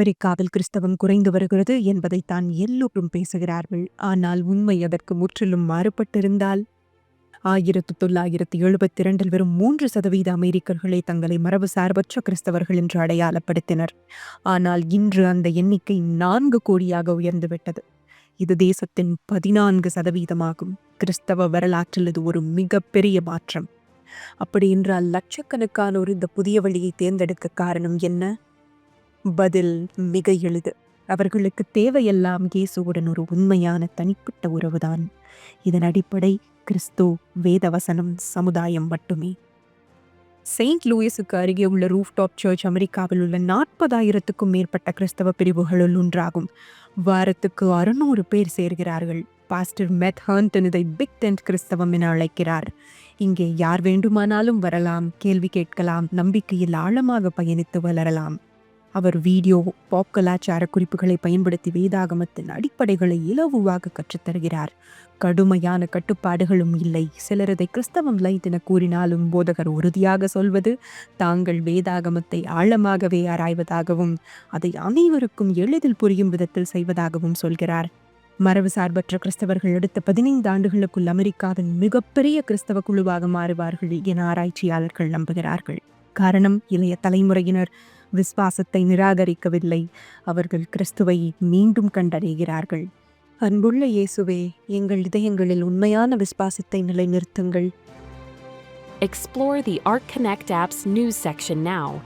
அமெரிக்காவில் கிறிஸ்தவம் குறைந்து வருகிறது என்பதைத்தான் எல்லோரும் பேசுகிறார்கள். ஆனால் உண்மை அதற்கு முற்றிலும் மாறுபட்டிருந்தால் ஆயிரத்து தொள்ளாயிரத்து எழுபத்தி இரண்டில் வெறும் மூன்று சதவீத அமெரிக்கர்களே தங்களை மரபு சார்பற்ற கிறிஸ்தவர்கள் என்று அடையாளப்படுத்தினர். ஆனால் இன்று அந்த எண்ணிக்கை நான்கு கோடியாக உயர்ந்துவிட்டது. இது தேசத்தின் பதினான்கு சதவீதமாகும். கிறிஸ்தவ வரலாற்றில் இது ஒரு மிகப்பெரிய மாற்றம். அப்படி என்றால் லட்சக்கணக்கானோர் இந்த புதிய வழியை தேர்ந்தெடுக்க காரணம் என்ன? பதில் மிக எளிது. அவர்களுக்கு தேவையெல்லாம் இயேசுவுடன் ஒரு உண்மையான தனிப்பட்ட உறவுதான். இதன் அடிப்படை கிறிஸ்து வேதவசனம் சமுதாயம் மட்டுமே. செயின்ட் லூயிஸுக்கு அருகே உள்ள ரூஃப்டாப் சர்ச் அமெரிக்காவில் உள்ள நாற்பதாயிரத்துக்கும் மேற்பட்ட கிறிஸ்தவ பிரிவுகளுள் ஒன்றாகும். வாரத்துக்கு அறுநூறு பேர் சேர்கிறார்கள். பாஸ்டர் மெத் ஹர்ன்டன் இதை பிக் டென்ட் கிறிஸ்தவம் என அழைக்கிறார். இங்கே யார் வேண்டுமானாலும் வரலாம் கேள்வி கேட்கலாம் நம்பிக்கையில் ஆழமாக பயணித்து வளரலாம். அவர் வீடியோ பாப் கலாச்சார குறிப்புகளை பயன்படுத்தி வேதாகமத்தின் அடிப்படைகளை இலவுவாக கற்றுத்தருகிறார். கடுமையான கட்டுப்பாடுகளும் இல்லை. சிலரதை கிறிஸ்தவம் லைட் என கூறினாலும் போதகர் உறுதியாக சொல்வது தாங்கள் வேதாகமத்தை ஆழமாகவே ஆராய்வதாகவும் அதை அனைவருக்கும் எளிதில் புரியும் விதத்தில் செய்வதாகவும் சொல்கிறார். மரபு சார்பற்ற கிறிஸ்தவர்கள் அடுத்த பதினைந்து ஆண்டுகளுக்குள் அமெரிக்காவின் மிகப்பெரிய கிறிஸ்தவ குழுவாக மாறுவார்கள் என ஆராய்ச்சியாளர்கள் நம்புகிறார்கள். காரணம் இளைய தலைமுறையினர். விஸ்வாசத்தை நிராகரிக்கவில்லை. அவர்கள் கிறிஸ்துவை மீண்டும் கண்டறிகிறார்கள். அன்புள்ள இயேசுவே எங்கள் இதயங்களில் உண்மையான விசுவாசத்தை நிலைநிறுத்துங்கள். Explore the Art Connect app's news section now.